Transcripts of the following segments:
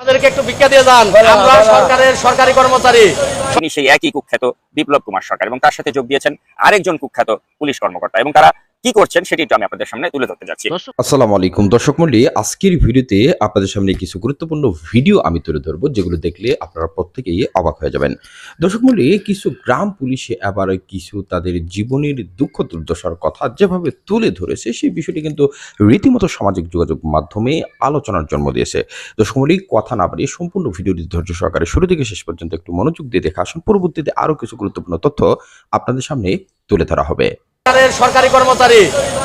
আমাদেরকে একটু ভিক্ষা দিয়ে যান। আমরা সরকারের সরকারি কর্মচারী। তিনি সেই একই কুখ্যাত বিপ্লব কুমার সরকার এবং তার সাথে যোগ দিয়েছেন আরেকজন কুখ্যাত পুলিশ কর্মকর্তা এবং তারা কি করছেন সেটি একটু আমি আপনাদের সামনে তুলে ধরতে যাচ্ছি। আসসালামু আলাইকুম। দর্শক মন্ডলী আজকের ভিডিওতে আপনাদের সামনে কিছু গুরুত্বপূর্ণ ভিডিও আমি তুলে ধরবো যেগুলো দেখলে আপনারা প্রত্যেকেই অবাক হয়ে যাবেন। দর্শক মন্ডলী কিছু গ্রাম পুলিশে আবার কিছু তাদের জীবনের দুঃখ দুর্দশার কথা যেভাবে তুলে ধরেছে সেই বিষয়টি কিন্তু রীতিমতো সামাজিক যোগাযোগ মাধ্যমে আলোচনার জন্ম দিয়েছে। দর্শক মন্ডলী কথা না বাড়িয়ে সম্পূর্ণ ভিডিওটি ধৈর্য সহকারে শুরু থেকে শেষ পর্যন্ত একটু মনোযোগ দিয়ে দেখে আসুন। পরবর্তীতে আরও কিছু গুরুত্বপূর্ণ তথ্য আপনাদের সামনে তুলে ধরা হবে। সরকারি কর্মচারী।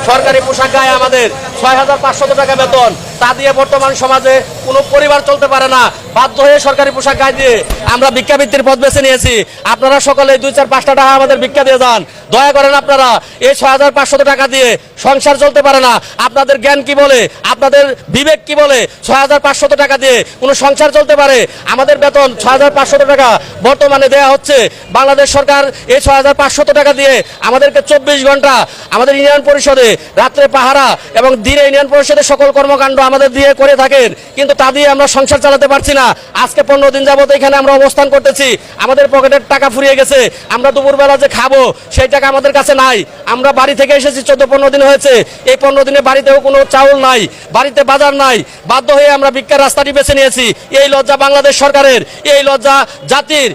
সরকারি পোশাক গায়ে আমাদের ছয় হাজার পাঁচশত টাকা বেতন। তা দিয়ে বর্তমান সমাজে কোনো পরিবার চলতে পারে না। বাধ্য হয়ে সরকারি পোশাক গায়ে দিয়ে আমরা ভিক্ষাবৃত্তির পথ বেছে নিয়েছি। আপনারা সকলে দুই চার পাঁচটা টাকা আমাদের ভিক্ষা দিয়ে যান। দয়া করেন আপনারা এই ছয় হাজার পাঁচশত টাকা দিয়ে সংসার চলতে পারে না। আপনাদের জ্ঞান কি বলে? আপনাদের বিবেক কি বলে? ছয় হাজার পাঁচশত টাকা দিয়ে কোনো সংসার চলতে পারে? আমাদের বেতন ছয় হাজার পাঁচশত টাকা। বর্তমানে দেয়া হচ্ছে বাংলাদেশ সরকার এই ছয় হাজার পাঁচশত টাকা দিয়ে আমাদেরকে চব্বিশ ঘণ্টা আমাদের ইউনিয়ন পরিষদে রাত্রে পাহারা এবং দিনে ইউনিয়ন পরিষদের সকল কর্মকাণ্ড আমাদের দিয়ে করে থাকেন। কিন্তু তা দিয়ে আমরা সংসার চালাতে পারছি না। আজকে পনেরো দিন যাবত এখানে আমরা অবস্থান করতেছি। আমাদের পকেটের টাকা ফুরিয়ে গেছে। আমরা দুপুরবেলা যে খাব, সেই টাকা আমাদের কাছে নাই। আমরা বাড়ি থেকে এসেছি, চোদ্দ পনেরো দিন হয়েছে। এই পনেরো দিনে বাড়িতেও কোনো চাউল নাই, বাড়িতে বাজার নাই। বাধ্য হয়ে আমরা ভিক্ষার রাস্তাটি বেছে নিয়েছি। এই লজ্জা বাংলাদেশ সরকারের, এই লজ্জা জাতির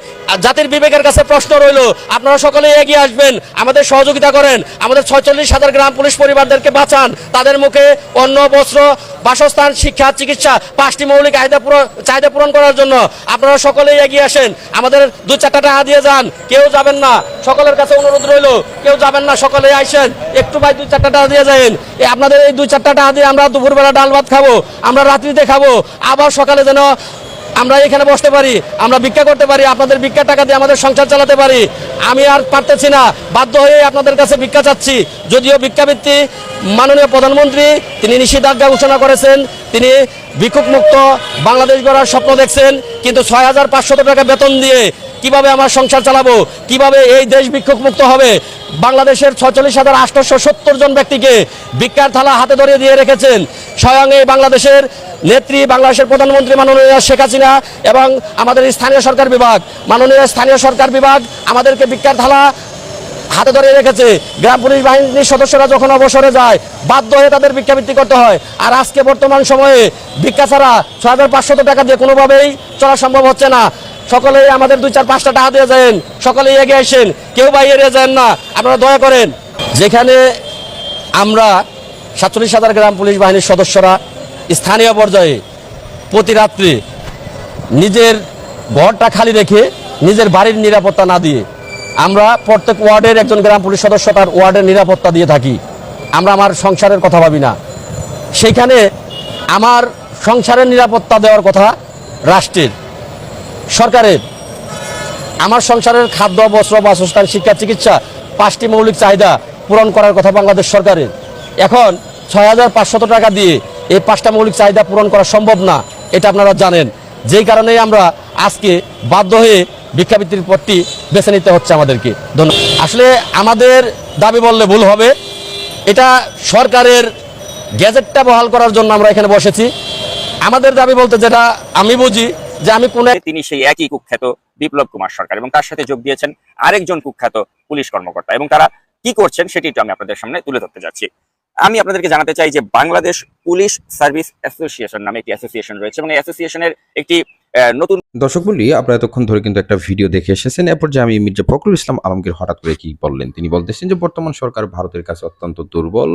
জাতির বিবেকের কাছে প্রশ্ন রইল, আপনারা সকলে এগিয়ে আসবেন, আমাদের সহযোগিতা করেন, আমাদের ছয়চল্লিশ হাজার গ্রাম পুলিশ পরিবারদেরকে বাঁচান, তাদের মুখে অন্ন, বস্ত্র, বাসস্থান, শিক্ষা, চিকিৎসা, পাঁচটি মৌলিক চাহিদা পূরণ চাহিদা পূরণ করার জন্য আপনারা সকলেই এগিয়ে আসেন, আমাদের দু চারটা টাকা দিয়ে যান, কেউ যাবেন না, সকলের কাছে অনুরোধ রইল, কেউ যাবেন না, সকলে আইসেন, একটু ভাই দুই চারটা টাকা দিয়ে যাবেন আপনাদের এই দুই চারটা টাকা দিয়ে আমরা দুপুরবেলা ডাল ভাত খাব, আমরা রাত্রিতে খাব, আবার সকালে যেন আমরা এখানে বসতে পারি, আমরা ভিক্ষা করতে পারি, আপনাদের ভিক্ষা টাকা দিয়ে আমাদের সংসার চালাতে পারি। আমি আর পারতেছি না, বাধ্য হয়ে আপনাদের কাছে ভিক্ষা চাচ্ছি। যদিও ভিক্ষাবৃত্তি মাননীয় প্রধানমন্ত্রী, তিনি নিষেধাজ্ঞা ঘোষণা করেছেন, তিনি ভিক্ষুক মুক্ত বাংলাদেশ গড়ার স্বপ্ন দেখছেন, কিন্তু ছয় হাজার পাঁচশত টাকা বেতন দিয়ে কীভাবে আমার সংসার চালাবো, কীভাবে এই দেশ ভিক্ষুক মুক্ত হবে? বাংলাদেশের ছচল্লিশ হাজার আটশোশো সত্তর জন ব্যক্তিকে ভিক্ষার থালা হাতে ধরে দিয়ে রেখেছেন। স্বয়ং এই বাংলাদেশের নেত্রী বাংলাদেশের প্রধানমন্ত্রী মাননীয় শেখ হাসিনা এবং আমাদের স্থানীয় সরকার বিভাগ। মাননীয় স্থানীয় সরকার বিভাগ আমাদেরকে ভিক্ষার থালা হাতে ধরে রেখেছে। গ্রাম পুলিশ বাহিনীর সদস্যরা যখন অবসরে যায়, বাধ্য হয়ে তাদের ভিক্ষাবৃত্তি করতে হয়। আর আজকে বর্তমান সময়ে ভিক্ষা ছাড়া ছ হাজার পাঁচশত টাকা দিয়ে কোনোভাবেই চলা সম্ভব হচ্ছে না। সকলেই আমাদের দুই চার পাঁচটা টাকা দিয়ে যান সকলেই এগিয়ে আসেন। কেউ বাইরে যান না। আপনারা দয়া করেন। যেখানে আমরা সাতচল্লিশ হাজার গ্রাম পুলিশ বাহিনীর সদস্যরা স্থানীয় পর্যায়ে প্রতি রাত্রে নিজের ঘরটা খালি রেখে নিজের বাড়ির নিরাপত্তা না দিয়ে আমরা প্রত্যেক ওয়ার্ডের একজন গ্রাম পুলিশ সদস্য তার ওয়ার্ডের নিরাপত্তা দিয়ে থাকি। আমরা আমার সংসারের কথা ভাবি না। সেইখানে আমার সংসারের নিরাপত্তা দেওয়ার কথা রাষ্ট্রের। সরকারের। আমার সংসারের খাদ্য, বস্ত্র, বাসস্থান, শিক্ষা, চিকিৎসা পাঁচটি মৌলিক চাহিদা পূরণ করার কথা বাংলাদেশ সরকারের। এখন ছয় টাকা দিয়ে এই পাঁচটা মৌলিক চাহিদা পূরণ করা সম্ভব না, এটা আপনারা জানেন। যেই কারণেই আমরা আজকে বাধ্য হয়ে ভিক্ষাবৃত্তির পথটি বেছে নিতে হচ্ছে আমাদেরকে। ধন্যবাদ। আসলে আমাদের দাবি বললে ভুল হবে। এটা সরকারের গ্যাজেটটা বহাল করার জন্য আমরা এখানে বসেছি। আমাদের দাবি বলতে যেটা আমি বুঝি, যে আমি কোনো তিনি সেই একই কুখ্যাত বিপ্লব কুমার সরকার এবং তার সাথে যোগ দিয়েছেন আরেকজন কুখ্যাত পুলিশ কর্মকর্তা এবং তারা কি করছেন সেটি আমি আপনাদের সামনে তুলে ধরতে যাচ্ছি। আমি আপনাদেরকে জানাতে চাই যে বাংলাদেশ পুলিশ সার্ভিস অ্যাসোসিয়েশন নামে একটি অ্যাসোসিয়েশন রয়েছে এবং এই অ্যাসোসিয়েশনের একটি নতুন দর্শক বলি আপনারা এতক্ষণ ধরে কিন্তু একটা ভিডিও দেখে এসেছেন। এরপর যে আমি মির্জা ফখরুল ইসলাম আলমগীর হঠাৎ করে কি বললেন? তিনি বলতেছেন যে বর্তমান সরকার ভারতের কাছে অত্যন্ত দুর্বল।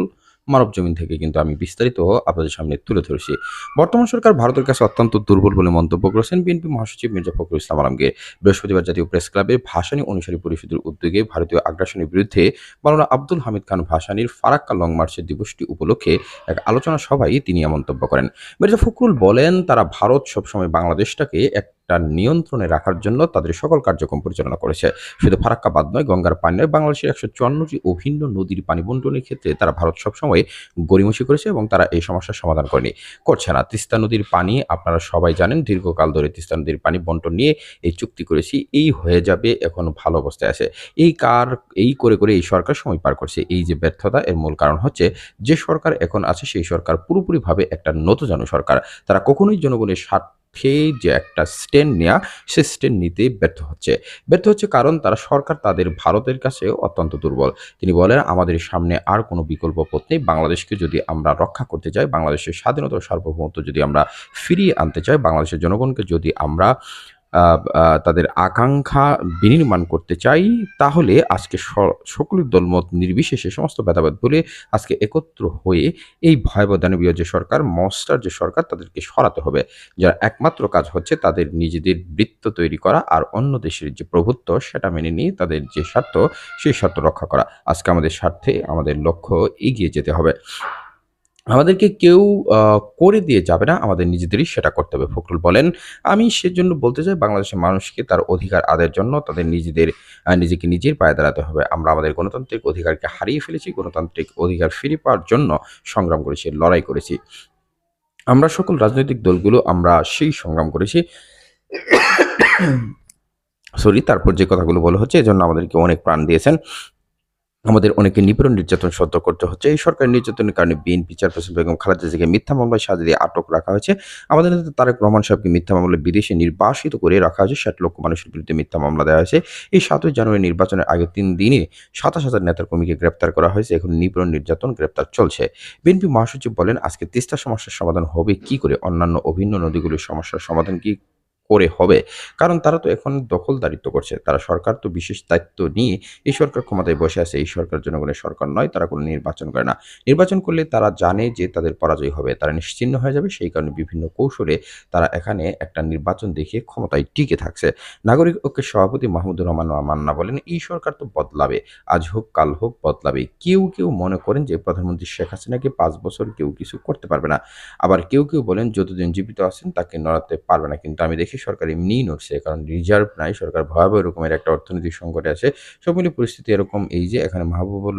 মানব জমিন থেকে কিন্তু আমি বিস্তারিত আপনাদের সামনে তুলে ধরেছি। বর্তমান সরকার ভারতের কাছে অত্যন্ত দুর্বল বলে মন্তব্য করেছেন বিএনপি মহাসচিব মির্জা ফখরুল ইসলাম আলমগীর। বৃহস্পতিবার জাতীয় প্রেস ক্লাবে ভাসানী অনুসারী পরিষদের উদ্যোগে ভারতীয় আগ্রাসনের বিরুদ্ধে মাওলানা আব্দুল হামিদ খান ভাসানীর ফারাক্কা লং মার্চের দিবসটি উপলক্ষে এক আলোচনা সভায় তিনি মন্তব্য করেন। মির্জা ফখরুল বলেন, তারা ভারত সবসময় বাংলাদেশটাকে একটা নিয়ন্ত্রণে রাখার জন্য তাদের সকল কার্যক্রম পরিচালনা করেছে। শুধু ফারাক্কা বাদ নয়, গঙ্গার পানি নয় বাংলাদেশের একশো চুয়ান্নটি অভিন্ন নদীর পানি বন্টনের ক্ষেত্রে তারা ভারত সবসময় গড়িমসি করেছে এবং তারা এই সমস্যার সমাধান করেনি। করছে না। তিস্তা নদীর পানি, আপনারা সবাই জানেন, দীর্ঘকাল ধরে তিস্তা নদীর পানি বন্টন নিয়ে এই চুক্তি করেছি, এই হয়ে যাবে, এখন ভালো অবস্থায় আছে। এই কার, এই করে করে এই সরকার সময় পার করছে। এই যে ব্যর্থতা, এর মূল কারণ হচ্ছে যে সরকার এখন আছে, সেই সরকার পুরোপুরিভাবে একটা নতজানু সরকার। তারা কখনোই জনগণের স্বার্থ স্বার্থে যে একটা স্ট্যান্ড নেওয়া সে স্ট্যান্ড নিতে ব্যর্থ হচ্ছে। ব্যর্থ হচ্ছে কারণ তারা সরকার তাদের ভারতের কাছে অত্যন্ত দুর্বল। তিনি বলেন, আমাদের সামনে আর কোনো বিকল্প পথ নেই। বাংলাদেশকে যদি আমরা রক্ষা করতে চাই, বাংলাদেশের স্বাধীনতা সার্বভৌমত্ব যদি আমরা ফিরিয়ে আনতে চাই, বাংলাদেশের জনগণকে যদি আমরা তাদের আকাঙ্ক্ষা বিনির্মাণ করতে চাই, তাহলে আজকে স- সকল দলমত নির্বিশেষে সমস্ত ভেদাভেদ বলে আজকে একত্র হয়ে এই ভয়াবহ দানবীয় যে সরকার মস্টার যে সরকার, তাদেরকে সরাতে হবে। যার একমাত্র কাজ হচ্ছে তাদের নিজেদের বৃত্ত তৈরি করা আর অন্য দেশের যে প্রভুত্ব, সেটা মেনে নিয়ে তাদের যে স্বার্থ, সেই স্বার্থ রক্ষা করা। আজকে আমাদের স্বার্থে আমাদের লক্ষ্য এগিয়ে যেতে হবে। আমাদেরকে কেউ করে দিয়ে যাবে না। আমাদের নিজেদেরই সেটা করতে হবে। ফখরুল বলেন, আমি সেজন্য বলতে চাই, বাংলাদেশের মানুষকে তার অধিকার আদায়ের জন্য তাদের নিজেদের নিজেকে নিজের পায়ে দাঁড়াতে হবে। আমরা আমাদের গণতান্ত্রিক অধিকারকে হারিয়ে ফেলেছি, গণতান্ত্রিক অধিকার ফিরে পাওয়ার জন্য সংগ্রাম করেছি, লড়াই করেছি। আমরা সকল রাজনৈতিক দলগুলো, আমরা সেই সংগ্রাম করেছি। সরি, তারপর যে কথাগুলো বলা হচ্ছে, এজন্য আমাদেরকে অনেক প্রাণ দিয়েছেন। আমাদের অনেকে নিপীড়ন নির্যাতন সহ্য করতে হচ্ছে। এই সরকার নির্যাতনের কারণে বিএনপি চেয়ারপারসন বেগম খালেদা জিয়াকে মিথ্যা মামলায় সাজা দিয়ে আটক রাখা হয়েছে। আমাদের নেতা তারেক রহমান সাহেবকে মিথ্যা মামলায় বিদেশে নির্বাসিত করে রাখা হয়েছে। ষাট লক্ষ মানুষের বিরুদ্ধে মিথ্যা মামলা দেওয়া হয়েছে। এই সাতই জানুয়ারি নির্বাচনের আগে তিন দিনে সাতাশ হাজার নেতার কর্মীকে গ্রেপ্তার করা হয়েছে। এখন নিপীড়ন নির্যাতন গ্রেপ্তার চলছে। বিএনপি মহাসচিব বলেন, আজকে তিস্তা সমস্যার সমাধান হবে কি করে? অন্যান্য অভিন্ন নদীগুলির সমস্যার সমাধান কি করে হবে। কারণ তারা তো এখন দখলদারিত্ব করছে। তারা সরকার তো বিশেষ দায়িত্ব নিয়ে এই সরকার ক্ষমতায় বসে আছে। এই সরকার জনগণের সরকার নয়, তারা কোনো নির্বাচন করে না। নির্বাচন করলে তারা জানে যে তাদের পরাজয় হবে, তারা নিশ্চিন্ন হয়ে যাবে। সেই কারণে বিভিন্ন কৌশলে তারা এখানে একটা নির্বাচন দেখিয়ে ক্ষমতায় টিকে থাকছে। নাগরিক ঐক্যের সভাপতি মাহমুদুর রহমান মান্না বলেন, এই সরকার তো বদলাবে। আজ হোক, কাল হোক, বদলাবে। কেউ কেউ মনে করেন যে প্রধানমন্ত্রী শেখ হাসিনাকে পাঁচ বছর কেউ কিছু করতে পারবে না। আবার কেউ কেউ বলেন, যতদিন জীবিত আছেন, তাকে নড়াতে পারবে না। কিন্তু আমি দেখি সরকার এমনিই নড়ছে, কারণ রিজার্ভ নাই, সরকার ভয়াবহ রকমের একটা অর্থনৈতিক সংকটে আছে। সব মিলিয়ে পরিস্থিতি এরকম এই যে, এখানে মাহবুবুল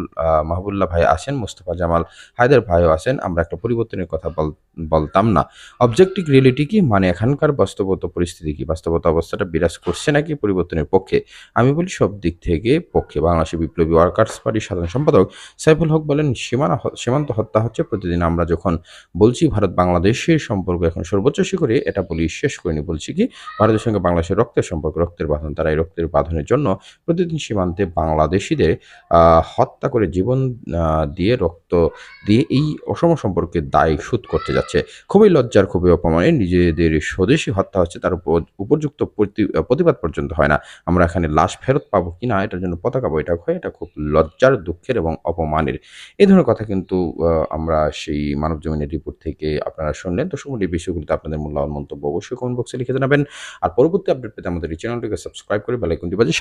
মাহবুল্লাহ ভাই আছেন মোস্তফা জামাল হায়দার ভাইও আছেন আমরা একটা পরিবর্তনের কথা বল, বলতাম না। অবজেক্টিভ রিয়েলিটি কি? মানে এখানকার বাস্তবত পরিস্থিতি কি? বাস্তবত অবস্থাটা বিরাজ করছে নাকি পরিবর্তনের পক্ষে? আমি বলি সব দিক থেকে পক্ষে। বাংলাদেশের বিপ্লবী ওয়ার্কার্স পার্টির সাধারণ সম্পাদক সাইফুল হক বলেন, সীমানা সীমান্ত হত্যা হচ্ছে প্রতিদিন। আমরা যখন বলছি ভারত বাংলাদেশের সম্পর্ক এখন সর্বোচ্চ শিখরে, এটা বলি শেষ করিনি, বলছি কি? ভারতের সঙ্গে বাংলাদেশের রক্তের সম্পর্ক, রক্তের বাঁধন, তারা এই রক্তের বাঁধনের জন্য প্রতিদিন সীমান্তে বাংলাদেশিদের হত্যা করে জীবন দিয়ে রক্ত দিয়ে এই অসম সম্পর্কে দায় শোধ করতে যাচ্ছে। খুবই লজ্জার, খুবই অপমানের, নিজেদের স্বদেশী হত্যা হচ্ছে, তার উপর উপযুক্ত প্রতি- প্রতিবাদ পর্যন্ত হয় না। আমরা এখানে লাশ ফেরত পাবো কিনা, এটার জন্য পতাকা বৈঠক হয়, এটা খুব লজ্জার, দুঃখের এবং অপমানের। এই ধরনের কথা কিন্তু আমরা সেই মানব জমিনের রিপোর্ট থেকে আপনারা শুনলেন। তো সময় বিষয়গুলিতে আপনাদের মূল্যবান মন্তব্য অবশ্যই কমেন্ট বক্সে লিখে জানাবেন। আর পরবর্তী আপডেট পেতে আমাদের এই চ্যানেলটিকে সাবস্ক্রাইব করে বেলাইকনটি বাজে